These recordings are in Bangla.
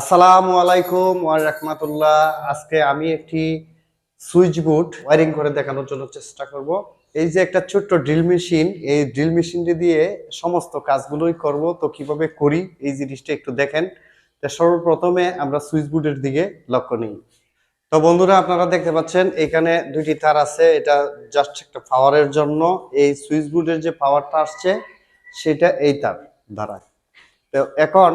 আসসালামু আলাইকুম ওয়া রাহমাতুল্লাহ। আজকে আমি একটি সুইচ বোর্ড ওয়্যারিং করে দেখানোর জন্য চেষ্টা করব। এই যে একটা ছোট্ট ড্রিল মেশিন, এই ড্রিল মেশিনটি দিয়ে সমস্ত কাজগুলোই করব। তো কীভাবে করি এই জিনিসটা একটু দেখেন। তো সর্বপ্রথমে আমরা সুইচ বোর্ডের দিকে লক্ষ্য নিই। তো বন্ধুরা, আপনারা দেখতে পাচ্ছেন, এখানে দুইটি তার আছে। এটা জাস্ট একটা পাওয়ারের জন্য। এই সুইচ বোর্ডের যে পাওয়ারটা আসছে, সেটা এই তার দ্বারা। তো এখন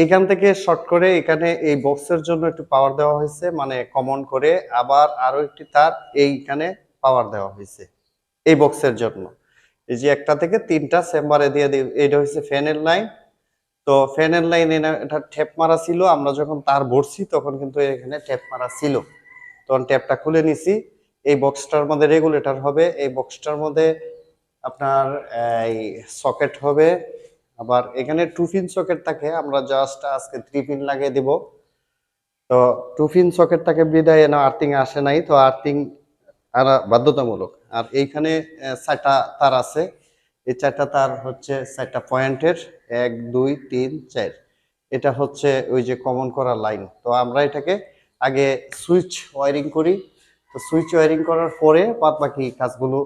এইখান থেকে শর্ট করে এখানে এই বক্সের জন্য একটু পাওয়ার দেওয়া হয়েছে মানে কমন করে। আবার আরও একটি তার এইখানে পাওয়ার দেওয়া হয়েছে, এই বক্সের জন্য। এই যে একটা থেকে তিনটা চেম্বারে দিয়ে দিই, এটা হচ্ছে ফ্যানের লাইন তো ফ্যানের লাইন এটা ট্যাপ মারা ছিল, আমরা যখন তার ভরছি তখন কিন্তু এখানে ট্যাপ মারা ছিল। তখন ট্যাপটা খুলে নিছি, এই বক্সটার মধ্যে রেগুলেটর হবে, এই বক্সটার মধ্যে আপনার এই সকেট হবে আবার এখানে টু পিন সকেট থাকে, আমরা জাস্ট আজকে থ্রি পিন লাগিয়ে দিব। তো টু পিন সকেট থাকে বিদায় না আর্থিং আসে নাই, তো আর্থিং আর বাধ্যতামূলক। আর এইখানে চারটা তার আছে। এই চারটা তার হচ্ছে চারটা পয়েন্টের, এক, দুই, তিন, চার। এটা হচ্ছে ওই যে কমন করা লাইন তো আমরা এটাকে আগে সুইচ ওয়ারিং করি। তো সুইচ ওয়ারিং করার পরে বাদ বাকি কাজগুলো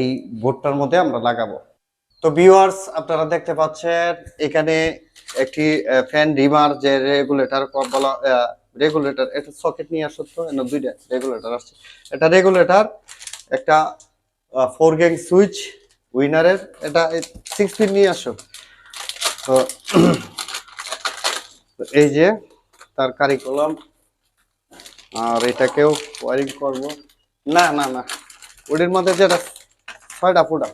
এই বোর্ডটার মধ্যে আমরা লাগাবো। তো ভিউয়ার্স আপনারা দেখতে পাচ্ছেন, এখানে একটি ফ্যান রিমার যে রেগুলেটর বলা রেগুলেটর একটা সকেট নিয়ে আসো তো এখানে দুইটা রেগুলেটর আসছে। এটা রেগুলেটর একটা ফোর গ্যাং সুইচ উইনারের এটা সিক্স পিন নিয়ে আসো। তো, এই যে, তার কারিকুলাম আর এটাকেও ওয়ারিং করব। না না না ওটির মধ্যে যেটা, ছয়টা ফুটা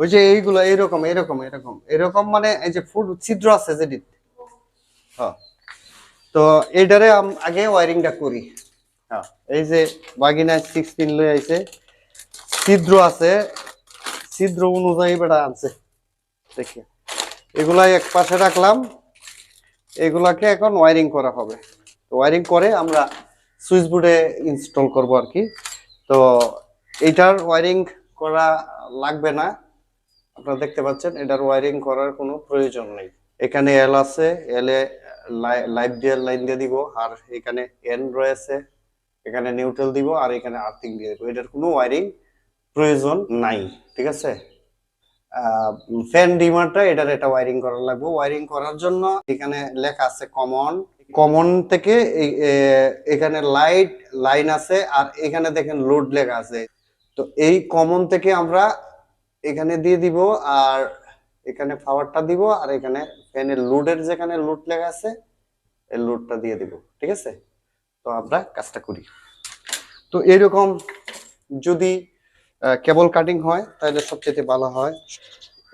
ওই যে এইগুলো এইরকম এরকম এরকম এরকম মানে এই যে ফুড ছিদ্র আছে যেটি হ্যাঁ। তো এইটারে আগে ওয়ারিংটা করি। হ্যাঁ এই যে বাগিনা সিক্স পিন লই আইছে, ছিদ্র আছে, ছিদ্র অনুযায়ী বেটা আনছে, দেখি। এগুলা এক পাশে রাখলাম, এগুলাকে এখন ওয়ারিং করা হবে। তো ওয়ারিং করে আমরা সুইচ বোর্ডে ইনস্টল করব আর কি। তো এইটার ওয়ারিং করা লাগবে না। আপনারা দেখতে পাচ্ছেন, এটার ওয়ারিং করার কোনো প্রয়োজন নেই। এখানে এল আছে এল এ লাইভ দিয়ে লাইন দিয়ে দিব, আর এখানে এন রয়েছে, এখানে নিউট্রাল দিব, আর এখানে আর্থিং দিয়ে দিব। এটার কোনো ওয়ারিং প্রয়োজন নাই, ঠিক আছে? ফ্যান ডিমারটা এটার এটা ওয়ারিং করা লাগবে। ওয়ারিং করার জন্য এখানে লেখা আছে কমন কমন থেকে এখানে লাইট লাইন আছে, আর এখানে দেখেন লোড লেখা আছে। তো এই কমন থেকে আমরা এখানে দিয়ে দিব আর এখানে পাওয়ারটা দিব আর এখানে ফ্যানের লোডের যেখানে লোড লেখা আছে এই লোডটা দিয়ে দিব, ঠিক আছে? তো আমরা কাজটা করি। তো এরকম যদি কেবল কাটিং হয়, তাহলে সবচেয়ে ভালো হয়,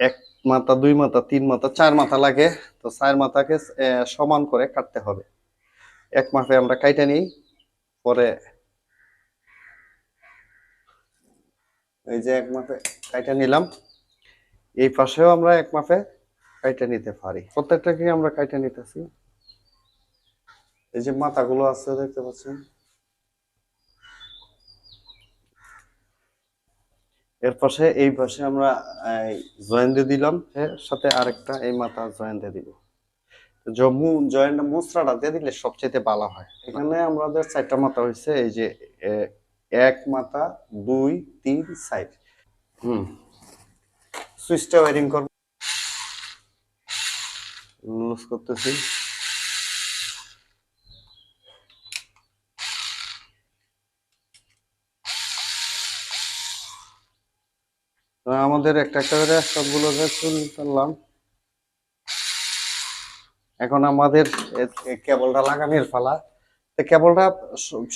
এক মাথা, দুই মাথা, তিন মাথা, চার মাথা লাগে, তো চার মাথাকে সমান করে কাটতে হবে। এক মাপে আমরা কাইটা নিই, পরে এই যে এক মাপে কাইটা নিলাম। এই পাশেও আমরা এক মাপে কাইটা নিতে পারি। প্রত্যেকটাকে আমরা কাইটা নিতেছি। এই যে মাথাগুলো আছে, দেখতে পাচ্ছেন? এর পাশে, এই পাশে আমরা জয়েন দিয়ে দিলাম। এর সাথে আরেকটা, এই মাথা জয়েন দিয়ে দিব। জম্মু জয়েন্ট মুসরাটা দিয়ে দিলে সবচেয়ে ভালো হয়। এখানে আমাদের চারটা মাথা হয়েছে এই যে এক মাথা, দুই, তিন সাইড হুম। সুইচটা ওয়ারিং করব। লুজ করতেছি। তো আমাদের একটা একটা করে সবগুলো তুললাম এখন আমাদের কেবলটা লাগানোর পালা। তো কেবলটা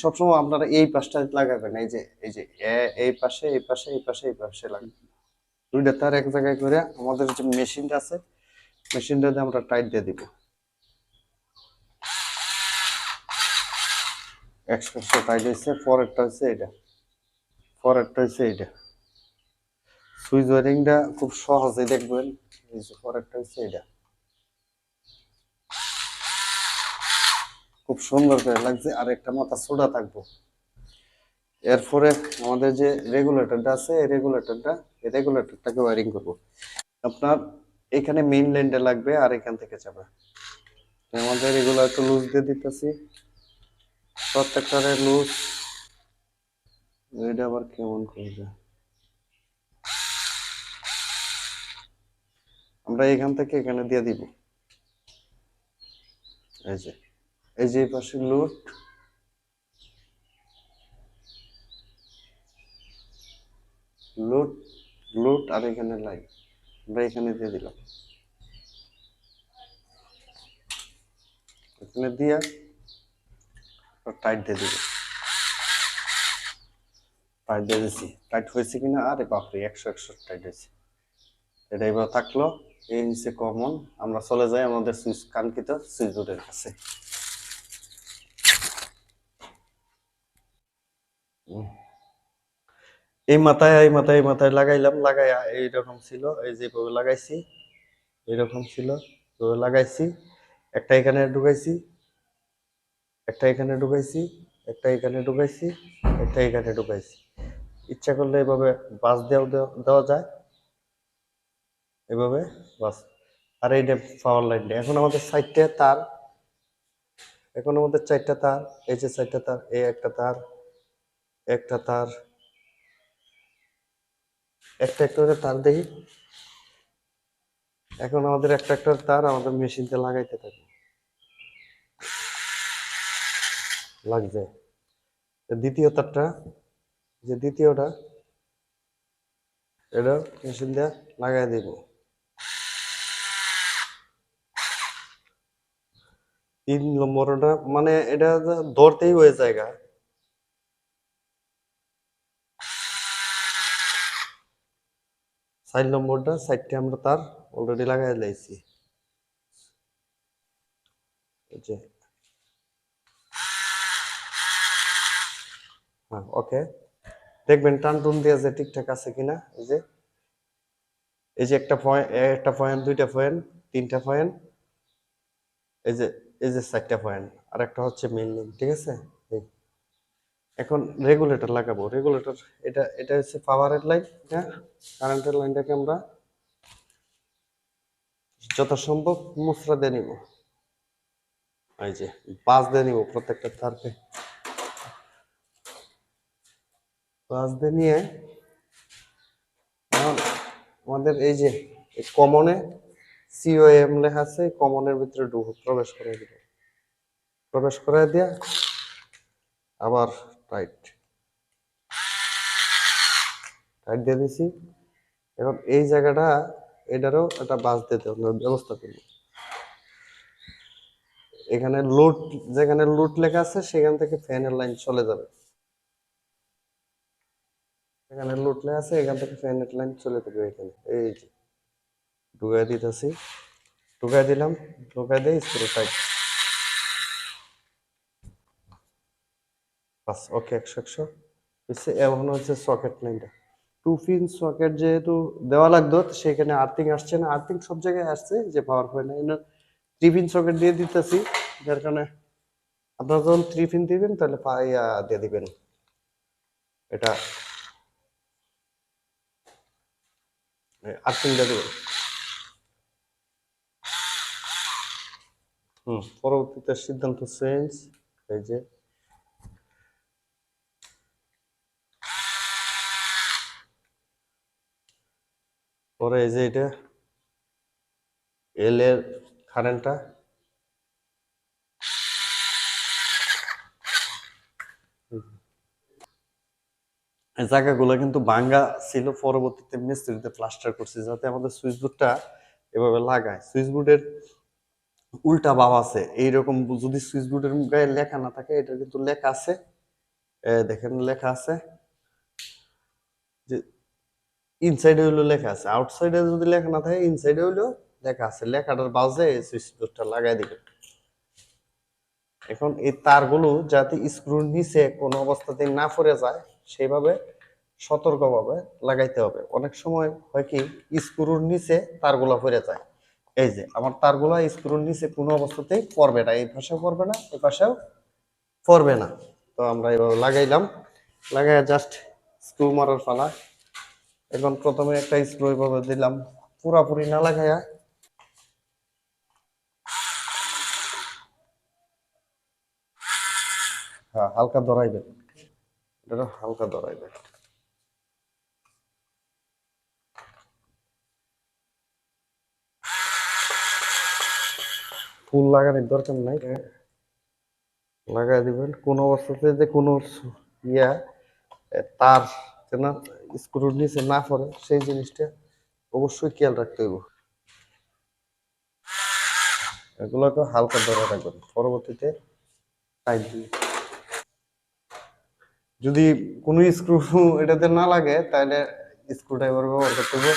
সবসময় আপনারা এই পাশটা লাগাবেন, এই যে এই যে এই পাশে এই পাশে এই পাশে এই পাশে লাগবে দুইটা তার এক জায়গায় করে আমাদের যে মেশিনটা আছে মেশিনটাতে আমরা টাইট দিয়ে দিব। হয়েছে সুইচ ওয়ারিংটা খুব সহজে দেখবেন, এই এটা খুব সুন্দর করে লাগছে, আর একটা মাথা সোডা থাকব। এরপরে আমাদের যে রেগুলেটরটা আছে, এই রেগুলেটরটা এই রেগুলেটরটাকে ওয়ারিং করব। আপনার এখানে মেইন লাইনটা লাগবে, আর এখান থেকে যাবে। আমাদের একটু লুজ দিয়ে দিতেছি। প্রত্যেকটারে লুজ এটা আবার কেমন করবে আমরা এখান থেকে এখানে দিয়ে দিব। এই যে। এই যে পাশে লুট লুট লুট আর এখানে লাইন। আমরা এখানে দিয়ে দিলাম। এখানে দিয়া টাইট দিয়ে দিব টাইট দিয়ে দিছি। টাইট হয়েছে কিনা? আরে বাপরে, একশো একশো টাইট হয়েছে। এটা এবার থাকল, এই নিচে কমন আমরা চলে যাই আমাদের সুইচ, কাঙ্ক্ষিত সুইচ বোর্ডের কাছে। এই মাথায় এই মাথায় এই মাথায় লাগাইলাম, লাগাইয়া এইরকম ছিল, এই যেভাবে লাগাইছি, এইরকম ছিল লাগাইছি, একটা এখানে ঢুকাইছি, একটা এখানে ঢুকাইছি, একটা এখানে ঢুকাইছি, একটা এখানে ঢুকাইছি। ইচ্ছা করলে এভাবে বাস দেওয়া দেওয়া যায়। এভাবে বাস। আর এইটা পাওয়ার লাইনটা এখন আমাদের সাইডটা তার, এখন আমাদের চারটা তার, এই যে চারটা তার, এই একটা তার একটা তার, একটা একটা তার দেখি। এখন আমাদের একটা একটা তার আমাদের মেশিনতে লাগাইতে থাকি। লাগছে তো দ্বিতীয় তারটা, যে দ্বিতীয়টা, এটা মেশিন দিয়ে লাগাই দিব। তিন নম্বরটা মানে এটা ধরতেই হয়ে জায়গা চার নম্বরটা সাইডটা আমরা তার অলরেডি লাগাই লাইছি। যে। হ্যাঁ ওকে। দেখবেন টান টুন দিয়ে যে ঠিকঠাক আছে কিনা, এই যে। এই যে একটা পয়েন্ট একটা পয়েন্ট দুইটা পয়েন্ট তিনটা পয়েন্ট এই যে এই যে চারটা পয়েন্ট আর একটা হচ্ছে মেইন লিঙ্ক ঠিক আছে? এখন রেগুলেটর লাগাবো। রেগুলেটর এটা এটা হচ্ছে পাওয়ারের লাইন হ্যাঁ? কারেন্টের লাইনটাকে আমরা যত সম্ভব মুসরা দিয়ে নিব। এই যে পাঁচ দিয়ে নিব প্রত্যেকটা তারকে পাঁচ দিয়ে নিয়ে আমাদের এই যে কমনে সিওএম লেখা আছে কমনের ভিতরে প্রবেশ করে দিব। প্রবেশ করে দিয়া আবার টাইট টাইট দিয়ে দিছি। এখন এই জায়গাটা, এটারও একটা বাস দিতে ব্যবস্থা করব। এখানে লুট যেখানে লুট লেখা আছে, সেখান থেকে ফ্যানের লাইন চলে যাবে। এখানে লুট লেখা আছে, এখান থেকে ফ্যানের লাইন চলে যাবে এখানে। এই যে, ঢুকাই দিতেছি। ঢুকাই দিলাম, ঢুকাই দিয়ে স্ক্রু টাইট বাস, ওকে একশো একশো। এখন হচ্ছে সকেট লাইনটা টু পিন সকেট যেহেতু দেওয়া লাগতো সেখানে আর্থিং আসছে না। আর্থিং সব জায়গায় আসছে যে পাওয়ার পয়েন্ট না থ্রি পিন সকেট দিয়ে দিতেছি, যার কারণে আপনারা যখন থ্রি পিন দিবেন, তাহলে পাইয়া দিয়ে দিবেন। এটা আর্থিং দিয়ে দিবেন। হুম, পরবর্তীতে সিদ্ধান্ত চেঞ্জ এই যে পরে এই যে এটা এল এর কারেন্টটা এই জায়গাগুলো কিন্তু ভাঙ্গা ছিল, পরবর্তীতে মিস্ত্রিতে প্লাস্টার করছে, যাতে আমাদের সুইচ বোর্ডটা এভাবে লাগায়। সুইচ বোর্ডের উল্টা ভাব আছে, এইরকম যদি সুইচ বোর্ডের গায়ে লেখা না থাকে এটা কিন্তু লেখা আছে। দেখেন, লেখা আছে যে ইনসাইডে হইল লেখা আছে আউটসাইডে যদি লেখা না থাকে ইনসাইডে হইল লেখা আছে। লেখাটার বাজে সুইচ বোর্ডটা লাগাই দিবে এখন এই তারগুলো যাতে স্ক্রুর নিচে কোনো অবস্থাতে না পড়ে যায়, সেইভাবে সতর্কভাবে লাগাইতে হবে। অনেক সময় হয় কি স্ক্রুর নিচে তারগুলা পড়ে যায়। এই যে, আমার তারগুলা স্ক্রুর নিচে কোনো অবস্থাতেই পড়বে না। এই পাশেও পড়বে না এই পাশেও পড়বে না। তো আমরা এভাবে লাগাইলাম। লাগাই জাস্ট স্ক্রু মারার পালা। এখন প্রথমে একটা স্প্রে এভাবে দিলাম। পুরাপুরি না লাগাইয়া হ্যাঁ হালকা দরাইবেন এটা হালকা ধরাইবেন ফুল লাগানোর দরকার নাই। লাগাই দিবেন। কোনো অবস্থাতে যে কোনো ইয়া তার যেন স্ক্রুর নিচে না পড়ে, সেই জিনিসটা অবশ্যই খেয়াল রাখতে হইব। এগুলোকে হালকা ধরে রাখবেন। পরবর্তীতে টাইট দিন যদি কোনো স্ক্রু এটাতে না লাগে, তাহলে স্ক্রু ড্রাইভার ব্যবহার করতে হবে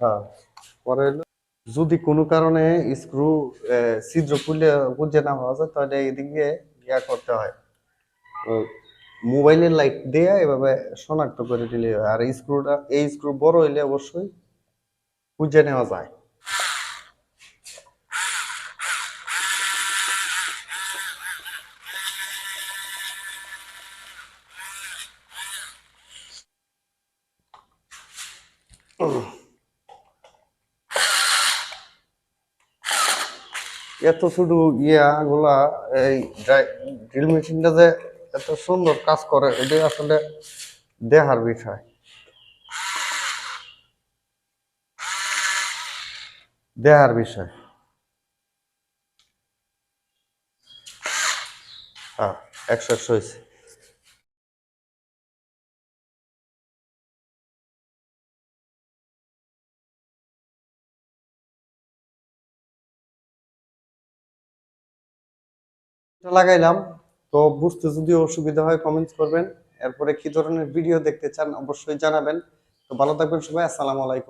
হ্যাঁ পরে যদি কোনো কারণে স্ক্রু ছিদ্র খুলে বুঝে না হওয়া যায়, তাহলে এদিকে ইয়া করতে হয়। মোবাইলের লাইট দিয়ে এভাবে শনাক্ত করে দিলে হয়। আর স্ক্রুটা এই স্ক্রু বড় হইলে অবশ্যই বুঝে নেওয়া যায়। এত শুধু ইয়া গুলা এই ড্রিল মেশিনটা যে এত সুন্দর কাজ করে এটা আসলে দেখার বিষয়। দেখার বিষয়। লাগাইলাম। তো বুঝতে যদি অসুবিধা হয় কমেন্টস করবেন। এরপরে কি ধরনের ভিডিও দেখতে চান, অবশ্যই জানাবেন। তো ভালো থাকবেন সবাই, আসসালামু আলাইকুম।